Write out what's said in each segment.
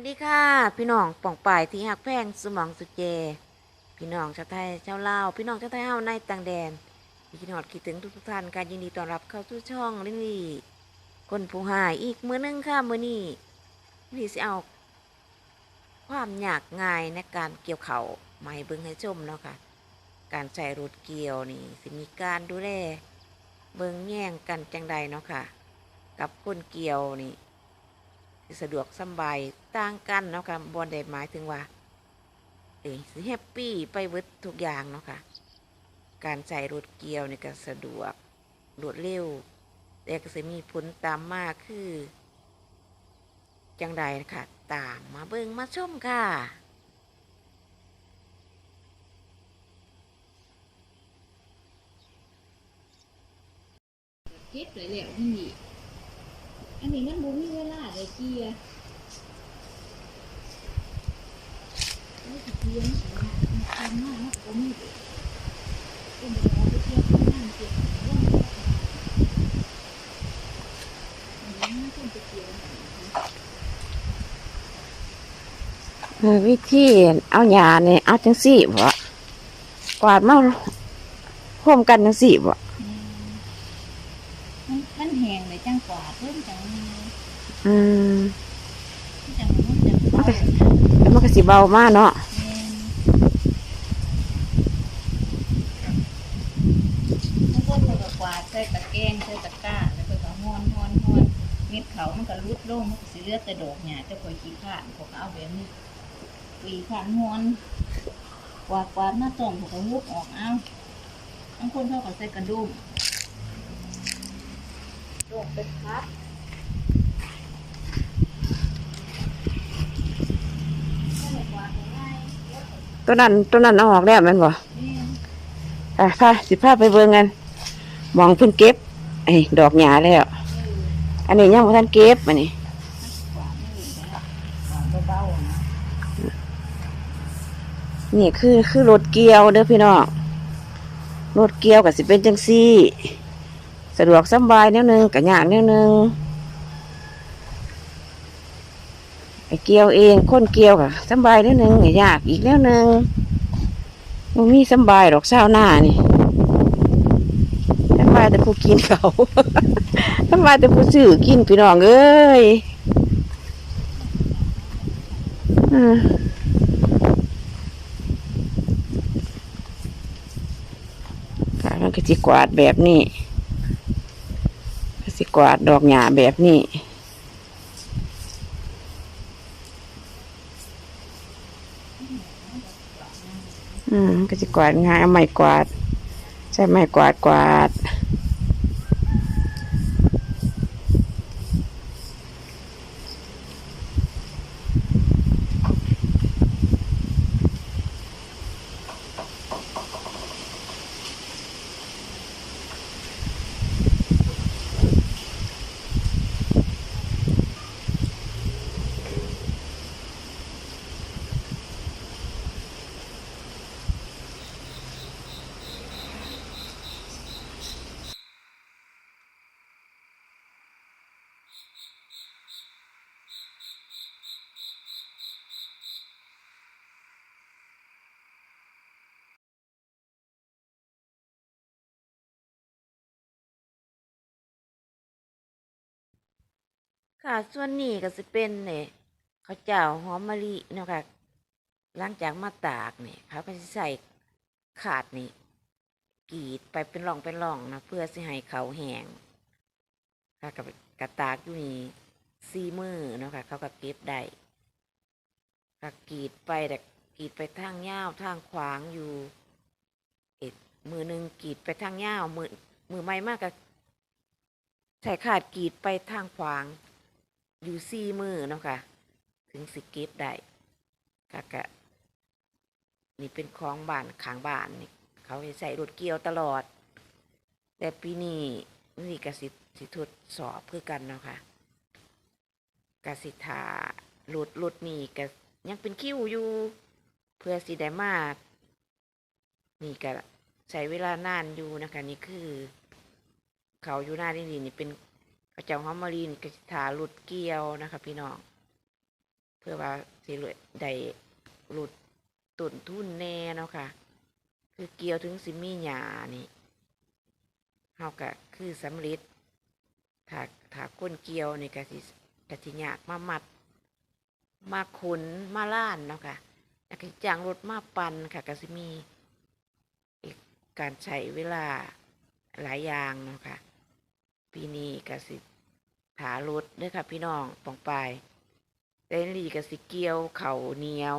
วัสดีค่ะ พี่น้องป่องป่ายที่หักแพงสมองสุดเจ พี่น้องชาวไทยชาวลาวพี่น้องชาวไทยเฮาในต่างแดนพี่น้องคิดถึงทุกท่านการยินดีต้อนรับเข้าสู่ช่องลินลี่คนผู้หายอีกมือนึงค่ะมือนี้นี่สิเอา ความยากง่ายในการเกี่ยวเขาวมาให้เบิ่งให้ชมเนาะค่ะ การใช้รถเกี่ยวนี่สิมีการดูแลเบิ่งแย่งกันจังใดเนาะค่ะ กับคนเกี่ยวนี่ สะดวกสบายต่างกันเนาะค่ะบอนได้หมายถึงว่าเอ้ยสิแฮปปี้ไปเวิดทุกอย่างเนาะค่ะการใช้รถเกียวนี่ก็สะดวกรวดเร็วแต่ก็จะมีผลตามมาคือ จังใดนะคะตามมาเบิ่งมาชมค่ะเฮ็ดเลยแหล้วนี่ อันนี้มันบ่มีเวลาได้เกียร์เอาสิเกียร์มันทำมากนก็บ่มีเลยก็บ่เอาไปเที่ยวข้างหน้าเก็บของอันนี้ต้องเกียววิธีเอาหยาเนี่ยเอาจังสี่บ่กวาดมาร่มกันจังสี่บ่ จังกวาดเพิ่นจังมีอืมจังมันจังเบาแล้วมันก็สิเบามากเนาะม่นบางคนเขาก็กวาดใส่ตะแกรงใส่ตะกร้าแล้วก็ก็ฮ้อนฮ้อนฮ้อนเม็ดเขามันก็รุดลงมันก็สิเหลือแต่ดอกหญ้าเจ้าข่อยขี้ข้านเขาก็เอาแบบนี้ปีข้านฮ้อนกวาดกวาดมาต้มเขาก็หุบออกเอาบางคนเขาก็ใส่กระดุม ดอกเป็นพัดตัวนั้นตัวนั้นเอาออกแล้วแม่นบ่นี่ไปพาสิพาไปเบิ่งกันมองเพิ่นเก็บไอ้ดอกหญ้าแล้ว อันนี้ยังบ่ทันเก็บอันนี้กวาดไม่ดีนะกวาดเบาๆนะนี่คือคือรถเกี่ยวเด้อพี่น้องรถเกี่ยวก็สิเป็นจังซี่ สะดวกสบายแนวหนึงก็ยากแนวหนึงไอเกี่ยวเองคนเกี่ยวก็สบายแนวหนึงก็ยากอีกแนวหนึงบ่มีสบายดอกเช้าหน้านี่สบายแต่ผู้กินเขาสบายแต่ผู้ซื้อกินพี่น้องเอ้ยอืมค่ะมันก็สิกวาดแบบนี้ สิกวาดดอกหญ้าแบบนี้อืมก็จะกวาดง่ายเอาไม้กวาด ใช้ไม้กวาดกวาด ค่ะส่วนนี้ก็จะเป็นเนี่ยข้าวเจ้าหอมมะลิเนาะค่ะหลังจากมาตากเนี่ยเขาก็จะใส่ขาดนี่กรีดไปเป็นร่องเป็นร่องนะเพื่อสิให้เขาแห้งค่ะกับกระตากอยู่นี่ซีมือเนาะค่ะเขาก็เก็บได้ก็กรีดไปแต่กรีดไปทางยาวทางขวางอยู่เอ็ดมือหนึ่งกรีดไปทางยาวมือมือไม่มากก็ใส่ขาดกรีดไปทางขวาง อยู่สี่มือเนาะค่ะ ถึงสิเก็บได้ก็กะนี่เป็นของบ้านขางบ้านนี่เขาให้ใส่รถเกี่ยวตลอด แต่ปีนี้นี่กสิสิทดสอบเพื่อกันเนาะค่ะกสิทารถรถนี่ก็ยังเป็นคิวอยู่ เพื่อสิได้มานี่ก็ใช้เวลานานอยู่นะคะนี่คือ เขาอยู่หน้านี่นี่เป็น กระเจ้าหอมมารีนกระถาหลุดเกลียวนะคะ พี่น้อง เพื่อว่าสิเลยได้หลุดต้นทุ่นแน่เนาะค่ะ คือเกี่ยวถึงสิมีหญ้านี่เฮาก็คือสำเร็จถ้าถ้าคนเกี่ยวนี่ก็สิก็สิยากมามัด มาขุนมาล้านเนาะค่ะแล้วก็จ้างรถมาปั่นค่ะก็สิมีอีกการใช้เวลาหลายอย่างเนาะค่ะปีนี้ก็สิ ถารถเด้อค่ะ พี่น้องปองปายแต่ลีก็สิเกียว เขาเหนียว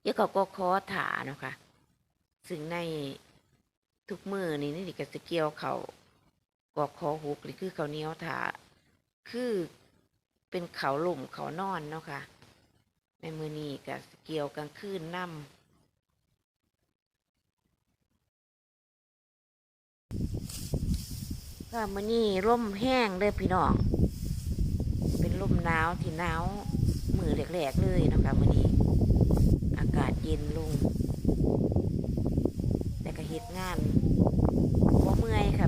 เดี๋ยวเขาก็คอถาเนาะค่ะซึ่งในทุกมือนี่นี่ก็สิเกียวเขากอกคอหุกนี่คือเขาเหนียวถาคือเป็นเขาหลุมเขานอนเนาะค่ะในมือนี้ก็สิเกียวกลางคืนนํ ก็มื่อนี้ร่มแห้งเลยพี่น้อง เป็นร่มหนาวที่หนาวมือแหลกๆเลยนะคะมื่อนี้ อากาศเย็นลงแต่ก็เฮ็ดงานบ่เมื่อยค่ะ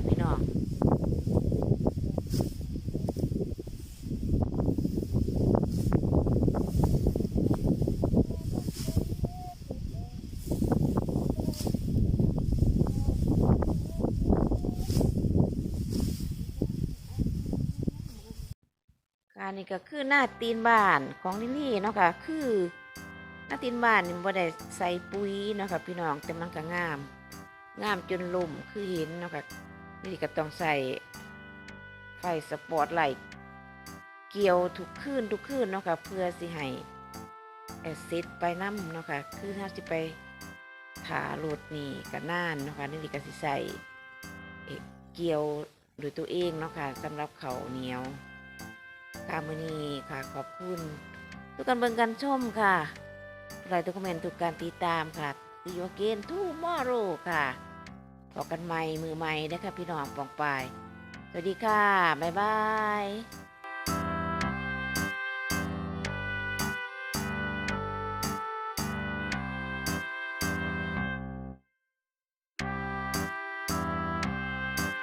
นี่ก็คือหน้าตีนบ้านของนี่นี่เนาะค่ะคือหน้าตีนบ้านนี่บ่ได้ใส่ปุ๋ยเนาะค่ะพี่น้องแต่มันก็งาม งามจนลุ่มคือเห็นเนาะค่ะนี่ก็ต้องใส่ไฟสปอตไลท์เกี่ยวทุกคืนทุกคืนเนาะค่ะเพื่อสิให้แอซิดไปน้ำเนาะค่ะคือถ้าสิไปถารถนี่ก็น่านเนาะค่ะนี่ก็สิใส่เกี่ยวด้วยตัวเองเนาะค่ะสำหรับเขาเหนียว ค่ะมือนีค่ะขอบคุณ ทุกการเบิ่งกันชมค่ะไลค์ทุกคอมเมนต์ทุกการติดตามค่ะตีโยเกนทูมอโรค่ะพบกันใหม่มือใหม่นะคะพี่น้องปองปายสวัสดีค่ะ บ๊ายบาย